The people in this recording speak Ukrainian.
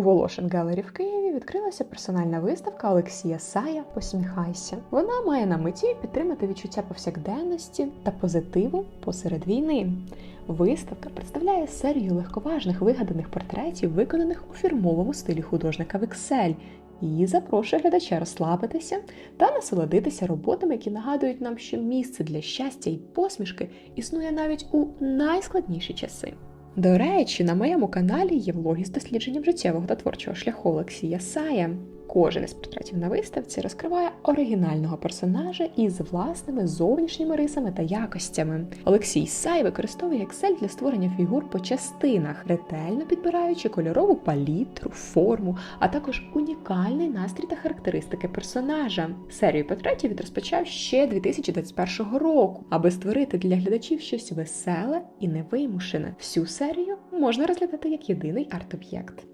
У Волошин Gallery в Києві відкрилася персональна виставка Олексія Сая Посміхайся. Вона має на меті підтримати відчуття повсякденності та позитиву посеред війни. Виставка представляє серію легковажних вигаданих портретів, виконаних у фірмовому стилі художника Вексель, і запрошує глядача розслабитися та насолодитися роботами, які нагадують нам, що місце для щастя і посмішки існує навіть у найскладніші часи. До речі, на моєму каналі є влоги з дослідженням життєвого та творчого шляху Олексія Сая. Кожен із портретів на виставці розкриває оригінального персонажа із власними зовнішніми рисами та якостями. Олексій Сай використовує Excel для створення фігур по частинах, ретельно підбираючи кольорову палітру, форму, а також унікальний настрій та характеристики персонажа. Серію портретів він розпочав ще 2021 року, аби створити для глядачів щось веселе і невимушене. Всю серію можна розглядати як єдиний арт-об'єкт.